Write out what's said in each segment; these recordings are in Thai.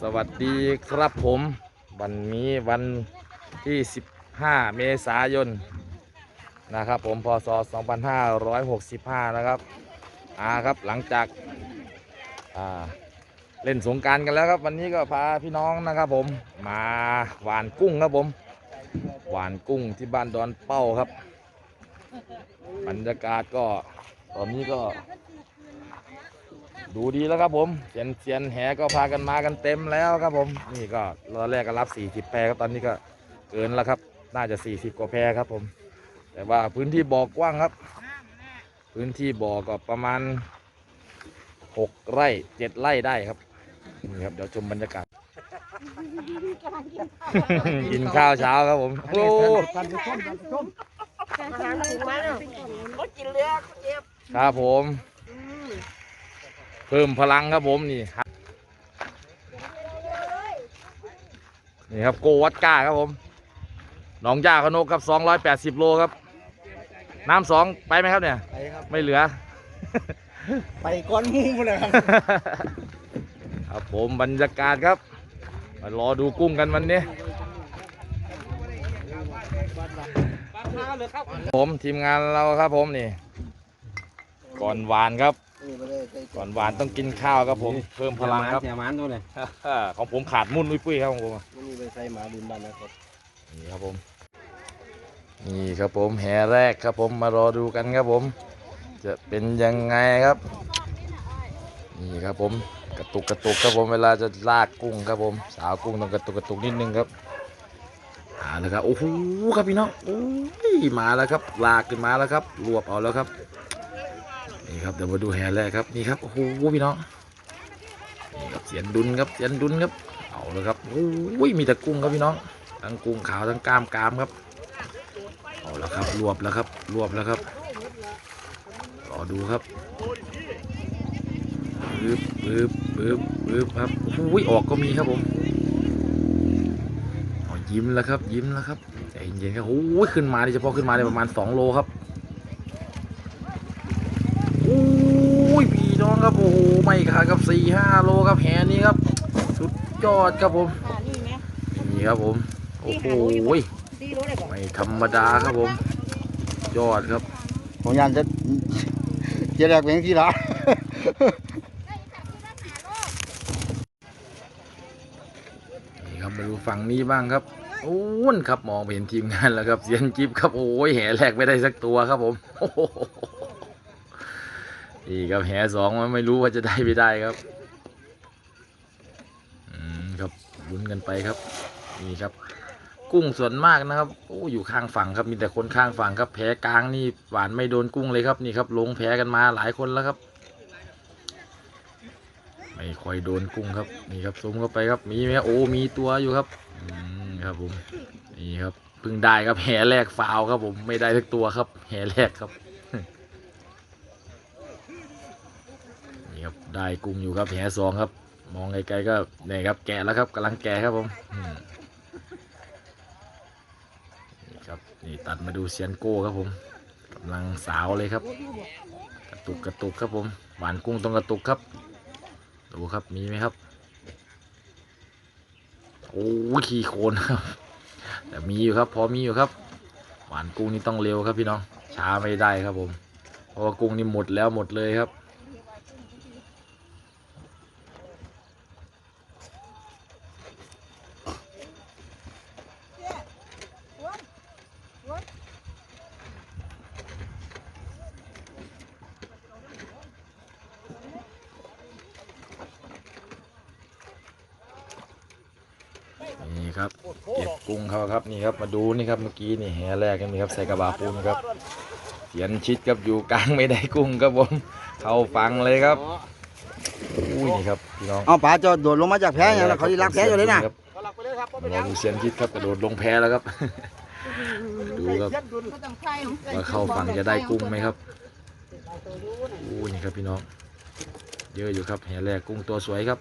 สวัสดีครับผมวันนี้วันที่ 15 เมษายนนะครับผมพศ 2565 นะครับอ่าครับหลังจากอ่าเล่นสงการกันแล้วครับ วันนี้ก็พาพี่น้องนะครับผมมาหวานกุ้งครับผมหวานกุ้งที่บ้านดอนเป้าครับ บรรยากาศก็ตอนนี้ก็ ดูดีแล้วครับผมเซียนเซียนแหก็พากันมากันเต็มแล้วครับผม นี่ก็ตอนแรกก็รับ 40 แพรครับตอนนี้ก็เกินแล้วครับ น่าจะ 40 กว่าแพรครับผม แต่ว่าพื้นที่บ่อกว้างครับ พื้นที่บ่อก็ประมาณ 6 ไร่ 7 ไร่ได้ครับนี่ครับเดี๋ยวชมบรรยากาศ กินข้าวเช้าครับผมโอ้ท่านผู้ชมท่านผู้ชมอาหารถึงมาแล้วก็กินเลือดเจ็บครับผม เพิ่มพลังครับผมนี่ครับนี่ครับโกวัดก้าครับผมหนองย่าขนกครับ280โลครับ น้ำสองไปไหมครับเนี่ย ไปครับ ไม่เหลือ ไปก้อนหมูเลยครับ ครับผมบรรยากาศครับ มารอดูกุ้งกันวันนี้ผมทีมงานเราครับผมนี่ ก่อนหวานครับ ก่อนหวานต้องกินข้าวครับผม เพิ่มพลังครับอย่ามันตัวเลยของผมขาดมุ่นอุ้ยปุ้ยครับของผมวันนี้ไปใส่หมาลืมบ้านนะครับนี่ครับผมนี่ครับผมแห่แรกครับผมมารอดูกันครับผม จะเป็นยังไงครับ นี่ครับผมกระตุกกระตุกครับผมเวลาจะลากกุ้งครับผม สาวกุ้งต้องกระตุกกระตุกนิดนึงครับมาแล้วครับโอ้โหครับพี่น้องโอ้ยมาแล้วครับ ลากขึ้นมาแล้วครับรวบเอาแล้วครับ นี่ครับเดี๋ยวมาดูแห่แรกครับนี่ครับโอ้โหพี่น้องนี่ครับเสียนดุนครับเสียนดุนครับเอาแล้วครับโอ้ยมีแต่กุ้งครับพี่น้องทั้งกุ้งขาวทั้งกล้ามกรามครับเอาแล้วครับรวบแล้วครับรวบแล้วครับรอดูครับปึ๊บปึ๊บปึ๊บปึ๊บครับโอ้ยออกก็มีครับผมเอายิ้มแล้วครับยิ้มแล้วครับใจเย็นๆครับโอ้ยขึ้นมานี่เฉพาะขึ้นมาเนี่ยประมาณ 2 โลครับโอ้ยพี่ น้องครับโอ้โหไม่ขาดครับ4 5โลครับแหนี้ครับ สุดยอดครับผมนี่ไหมนี่ครับผมโอ้โหดีรู้เลยก่อนไม่ธรรมดาครับผม ยอดครับผมยันจะเจ๊แรกเป็นที่ละนี่ครับมาดูฝั่งนี้บ้างครับโอ้นครับมองไปเห็นทีมงานแล้วครับเสียนจิ๊บครับโอ้ยแห่แรกไม่ได้สักตัวครับผมโอ้โห นี่ครับแห่สองไม่รู้ว่าจะได้ไม่ได้ครับ อืมครับลุ้นกันไปครับ นี่ครับ กุ้งส่วนมากนะครับโอ้อยู่ข้างฝั่งครับมีแต่คนข้างฝั่งครับแพ้กลางนี่หวานไม่โดนกุ้งเลยครับนี่ครับลงแพ้กันมาหลายคนแล้วครับไม่ค่อยโดนกุ้งครับนี่ครับซูมเข้าไปครับมีไหมโอ้มีตัวอยู่ครับอืมครับผมนี่ครับเพิ่งได้ครับแห่แรกฟาวครับผมไม่ได้ทักตัวครับแห่แรกครับ นี่ครับได้กุ้งอยู่ครับแห่สองครับ มองไกลๆก็นี่ครับแกะแล้วครับกำลังแกะครับผมนี่ครับนี่ตัดมาดูเซียนโก้ครับผมกำลังสาวเลยครับ กระตุกกระตุกครับผมหวานกุ้งต้องกระตุกครับ ดูครับมีไหมครับโอ้ขี้โคลนครับ แต่มีอยู่ครับ พอมีอยู่ครับ หวานกุ้งนี่ต้องเร็วครับพี่น้องช้าไม่ได้ครับผมเพราะว่ากุ้งนี่หมดแล้วหมดเลยครับ นี่ครับเก็บกุ้งเขา ครับนี่ครับมาดูนี่ครับเมื่อกี้นี่แหแรกนี่ครับใส่กระบะปูนครับเสียนชิดครับอยู่กลางไม่ได้กุ้งครับผมเข้าฟังเลยครับอุ้ยนี่ครับพี่น้องเอาป๋าจะโดดลงมาจากแพอย่างแล้วเขาที่รักแพอยู่เลยนะครับรอดูเสียนชิดครับกระโดดลงแพแล้วครับดูครับก็ต้องใส่ของว่าเข้าฝั่งจะได้กุ้งไหมครับอุ้ยนี่ครับพี่น้อง เยอะอยู่ครับแหแรกกุ้งตัวสวยครับ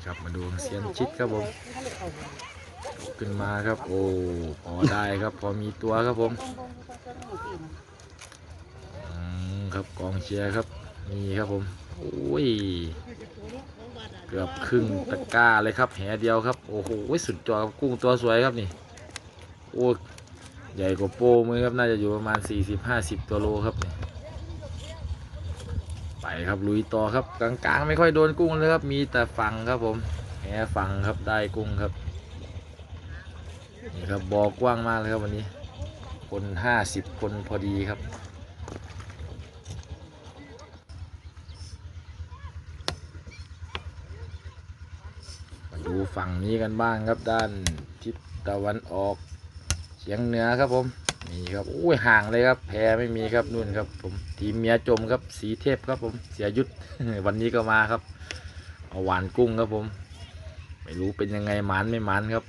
นี่ครับมาดูเสียนชิดครับผมขึ้นมาครับ โอ้พอได้ครับ พอมีตัวครับผมครับกองเชียร์ครับนี่ครับผมโอ้ยเกือบครึ่งตะกร้าเลยครับแหเดียวครับโอ้โหสุดจอครับกุ้งตัวสวยครับนี่โอ้ใหญ่กว่าโป้มือครับน่าจะอยู่ประมาณ 40-50 ตัวโลครับนี่ ไปครับลุยต่อครับกลางๆ ไม่ค่อยโดนกุ้งเลยครับ มีแต่ฝั่งครับผมแหฝั่งครับได้กุ้งครับนี่ครับบอกว้างมากเลยครับวันนี้ คนห้าสิบคนพอดีครับมาดูฝั่งนี้กันบ้างครับด้านทิศตะวันออกเฉียงเหนือครับผม นี่ครับโอ้ยห่างเลยครับ แพไม่มีครับนู่นครับ ผมทีมเมียจมครับสีเทพครับ ผมเสียยุทธวันนี้ก็มาครับเอาหวานกุ้งครับผม ไม่รู้เป็นยังไงหมันไม่หมันครับ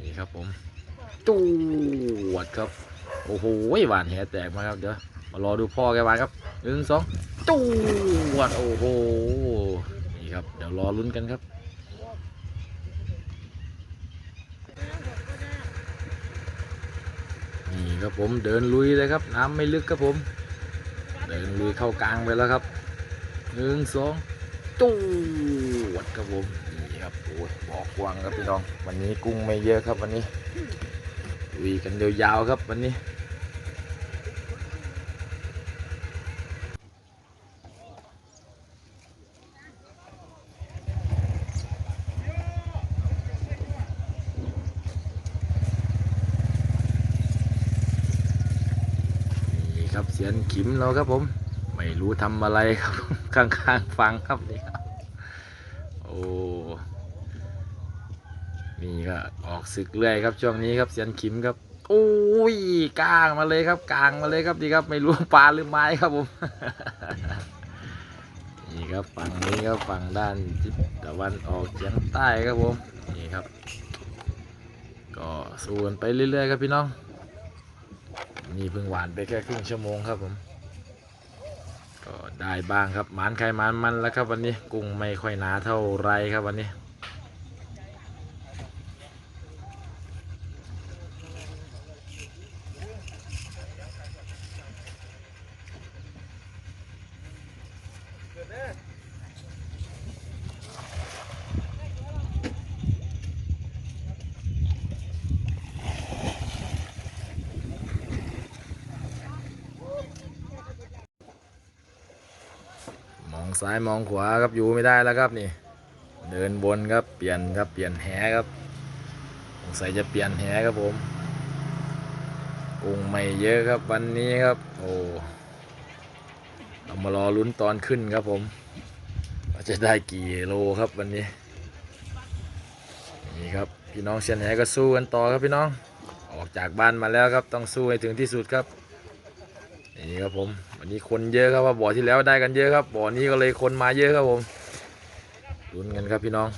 นี่ครับผมจวดครับ โอ้โหหวานแหแตกมาครับเดี๋ยวมารอดูพ่อแกหวานครับหนึ่งสองจวดโอ้โหนี่ครับเดี๋ยวรอลุ้นกันครับ นี่ ครับผมเดินลุยเลยครับ น้ำไม่ลึกครับผม เดินลุยเข้ากลางไปแล้วครับหนึ่งสองจวดครับผมนี่ครับโอ้ยบอกกว้างครับพี่น้อง วันนี้กุ้งไม่เยอะครับวันนี้ลุยกันยาวๆครับวันนี้ สียนขิมเราครับผม ไม่รู้ทำอะไรครับข้างๆฟังครับนี่ครับโอ้นี่ก็ออกศึกเรื่อยครับช่วงนี้ครับเสียนขิมครับโอ้ยกลางมาเลยครับกลางมาเลยครับดีครับ ไม่รู้ปลาหรือไม้ครับผมนี่ครับฝั่งนี้ครับฝั่งด้านทิศตะวันออกเฉียงใต้ครับผมนี่ครับ ก็สู้กันไปเรื่อยๆครับพี่น้อง นี่เพิ่งหวานไปแค่ครึ่งชั่วโมงครับผม ก็ได้บ้างครับหมานใครหมานมันแล้วครับวันนี้กุ้งไม่ค่อยหนาเท่าไรครับวันนี้ ซ้ายมองขวาครับอยู่ไม่ได้แล้วครับนี่ เดินบนครับเปลี่ยนครับเปลี่ยนแหครับสงสัยจะเปลี่ยนแหครับผมกุ้งไม่เยอะครับวันนี้ครับ โอ้เรามารอลุ้นตอนขึ้นครับผมว่าจะได้กี่โลครับวันนี้นี่ครับพี่น้องเชียนแหก็สู้กันต่อครับพี่น้องออกจากบ้านมาแล้วครับต้องสู้ให้ถึงที่สุดครับนี่ครับผม วันนี้คนเยอะครับว่าบ่อที่แล้วได้กันเยอะครับ บ่อนี้ก็เลยคนมาเยอะครับผมลุ้นกันครับพี่น้อง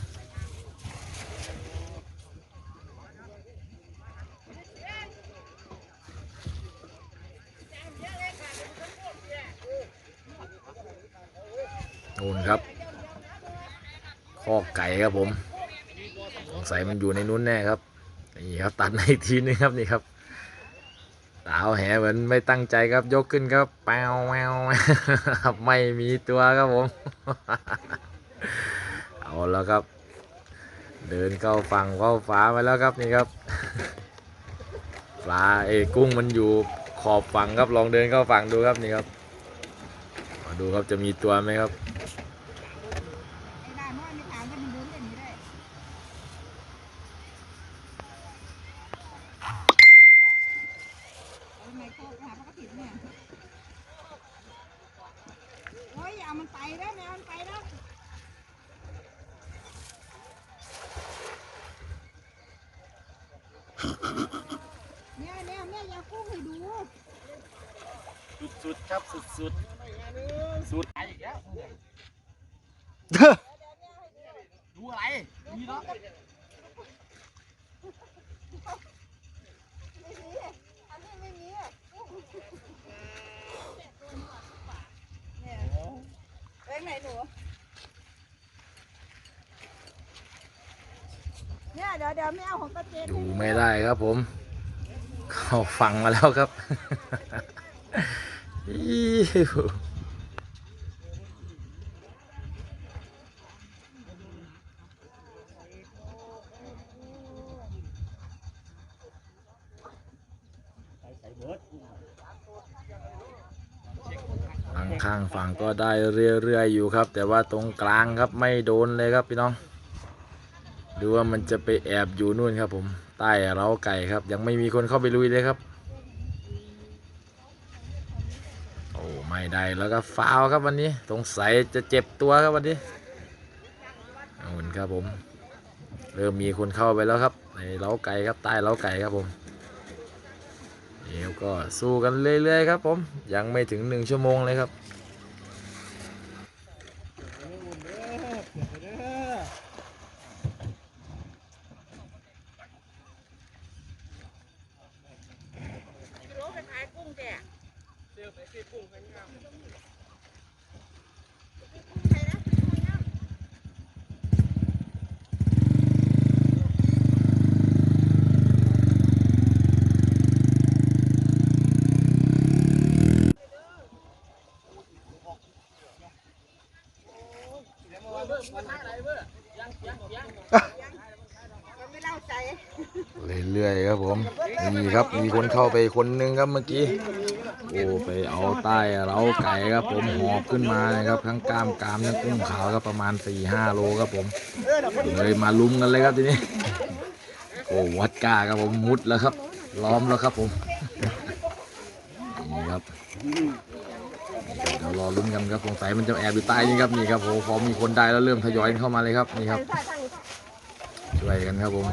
นู่นครับข้อไก่ครับผม สงสัยมันอยู่ในนู้นแน่ครับ นี่ครับตัดในทีนึงครับนี่ครับ สาแหเหมือนไม่ตั้งใจครับยกขึ้นครับแปวแววไม่มีตัวครับผม เอาแล้วครับ เดินเข้าฝั่งเข้าฝามาแล้วครับนี่ครับปลาเอกุ้งมันอยู่ขอบฝั่งครับลองเดินเข้าฝั่งดูครับนี่ครับมาดูครับจะมีตัวไหมครับ ได้น้อยไม่ถามก็มันเดินเล่นไม่ได้เอาไมโครหาปกติเนี่ยโอ้ยอย่าเอามันไปแล้วแมวมันไปแล้ว เนี่ยเนี่ยเนี่ยอยากุ้งให้ดูสุดๆครับสุดๆสุดไออีกแล้วดูอะไรดีเนาะไม่มีอันนี้ไม่มีเนี่ยเอ้ยไหนหนู เนี่ยเดี๋ยวเดี๋ยวไม่เอาของตาเจนดูไม่ได้ครับผม เขาฟังมาแล้วครับ ข้างฝั่งก็ได้เรื่อยๆอยู่ครับ แต่ว่าตรงกลางครับไม่โดนเลยครับพี่น้อง ดูว่ามันจะไปแอบอยู่นู่นครับ ผมใต้เล้าไก่ครับ ยังไม่มีคนเข้าไปลุยเลยครับ โอ้ไม่ได้แล้วก็ฟาวครับวันนี้สงสัยจะเจ็บตัวครับวันนี้เอานครับผม เริ่มมีคนเข้าไปแล้วครับ ในเล้าไก่ครับใต้เล้าไก่ครับผมเดี๋ยวก็สู้กันเรื่อยๆครับ ผมยังไม่ถึงหนึ่งชั่วโมงเลยครับ โลไปขายกุ้งแจก เรื่อยๆครับผมนี่ครับมีคนเข้าไปคนหนึงครับเมื่อกี้โอ้ไปเอาใต้เล้าไก่ครับผมหอบขึ้นมาเลยครับทั้งกล้ามกรามทั้งกุ้งขาวครับประมาณ4ี่ห้าโลครับผมเลยมาลุ้มกันเลยครับทีนี้โอ้วัดกาครับผมมุดแล้วครับ ล้อมแล้วครับผมนี่ครับ อลุ้นกันครับสงสัยมันจะแอบอยู่ใต้นี่ครับนี่ครับโอ้พอมีคนได้แล้วเริ่มทยอยเข้ามาเลยครับนี่ครับช่วยกันครับผม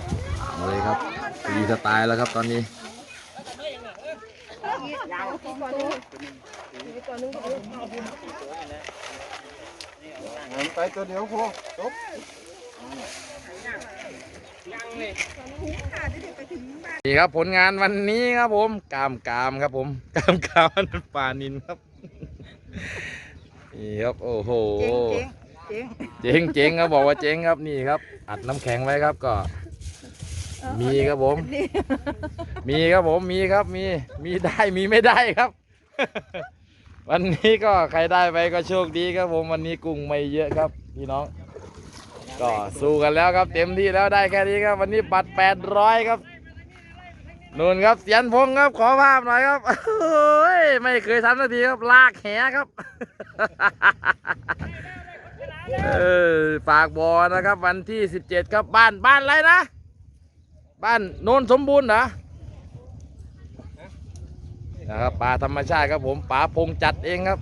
เอาเลยครับฟรีสไตล์แล้วครับตอนนี้ไปตัวเดียวพอจบนี่ครับผลงานวันนี้ครับผม กามกามครับผม กามกามอันนั้นปลานินครับ นี่ครับโอ้โหเจ๊งเจ๊งเจ๊งครับบอกว่าเจ๊งครับนี่ครับ อัดน้ำแข็งไว้ครับก็ มีครับผม มีครับผมมีครับมีมีได้มีไม่ได้ครับ วันนี้ก็ใครได้ไปก็โชคดีครับผมวันนี้กุ้งไม่เยอะครับพี่น้อง ก็สู้กันแล้วครับเต็มที่แล้วได้แค่นี้ครับ วันนี้บัตร800ครับ นู่นครับเสียนพงครับขอภาพหน่อยครับโอ้ยไม่เคยทำสักทีครับลากแหครับเออปากบอนะครับ วันที่17ครับบ้านบ้านอะไรนะ บ้านโนนสมบูรณ์เหรอนะครับป่าธรรมชาติครับผมป่าพงจัดเองครับ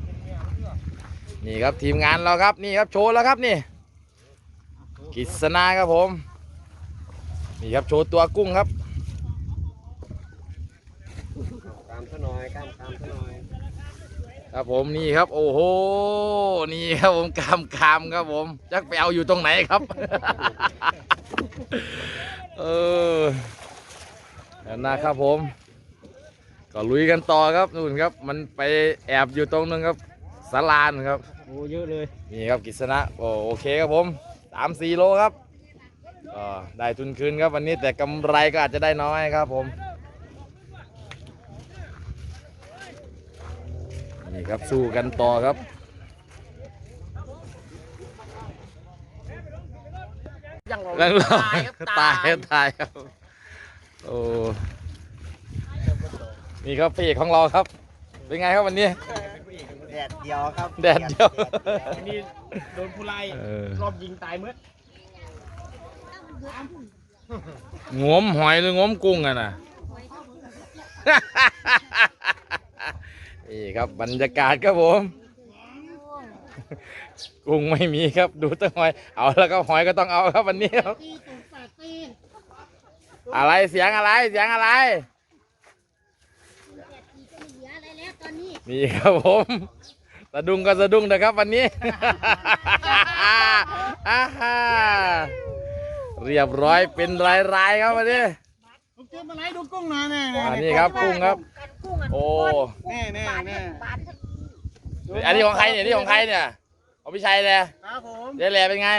นี่ครับทีมงานเราครับนี่ครับโชว์แล้วครับนี่กิษณาครับผม นี่ครับโชว์ตัวกุ้งครับ ตามซะหน่อยตามตามซะหน่อย ครับผมนี่ครับ โอ้โหนี่ครับผมกามกามครับผมจักไปเอาอยู่ตรงไหนครับ เออนั่นนะครับผม ก็ลุยกันต่อครับนู่นครับ มันไปแอบอยู่ตรงนึงครับสาลานครับโอ้เยอะเลยนี่ครับกิษณะโอ้โอเคครับผมสามสี่โลครับก็ได้ทุนคืนครับวันนี้แต่กำไรก็อาจจะได้น้อยครับผม นี่ครับสู้กันต่อครับ ยังรอแล้วเราตายครับตายครับตายครับโอ้นี่ครับพี่เอกของเราครับ เป็นไงครับวันนี้ แดดเดียวครับแดดเดียวนี่โดนผู้ไล่เออ รอบยิงตายเมื่องมหอยหรืองมกุ้งอะนะ นี่ครับบรรยากาศครับผม กุ้งไม่มีครับดูแตั้งหอย เอาแล้วก็หอยก็ต้องเอาครับวันนี้ครับอะไรเสียงอะไรเสียงอะไรนี่ครับผมสะดุ้งก็สะดุ้งนะครับวันนี้ อ่าฮ่าเรียบร้อยเป็นรายๆครับวันนี้ เจ็บมาไหนดูกุ้งหน่อยแน่อันนี้ครับกุ้งครับ กันกุ้งอะโอ้ แน่แน่แน่บาทอันนี้ของใครเนี่ยนี่ของใครเนี่ยของพี่ชัยเลยครับผมเจ๊แหล่เป็นไง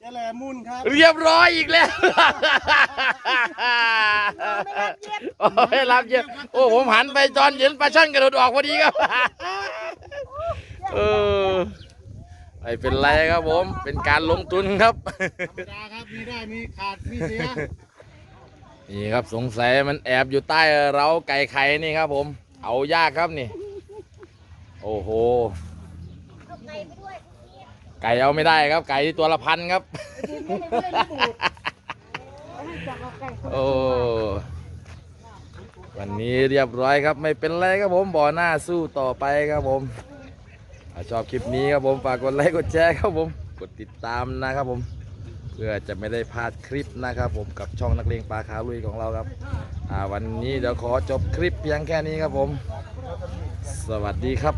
เจแหลมุนครับเรียบร้อยอีกแล้วโอ้ยรับเยอะโอ้ผมหันไปจอนเย็นปลาช่อนกระโดดออกพอดีครับเออไม่เป็นไรครับผม เป็นการลงทุนครับธรรมดาครับมีได้มีขาดมีเสีย นี่ครับสงสัยมันแอบอยู่ใต้เร้าไก่ไข่นี่ครับ ผม เอายากครับนี่ โอ้โห ไก่เอาไม่ได้ครับ ไก่ที่ตัวละพันครับ โอ้วันนี้เรียบร้อยครับ ไม่เป็นไรครับผมบ่อหน้าสู้ต่อไปครับผมถ้าชอบคลิปนี้ครับผมฝากกดไลค์กดแชร์ครับผม กดติดตามนะครับผม พื่อจะไม่ได้พลาดคลิปนะครับผมกับช่องนักเลงปลาขาลุยของเราครับวันนี้เดี๋ยวขอจบคลิปเพียงแค่นี้ครับผม สวัสดีครับ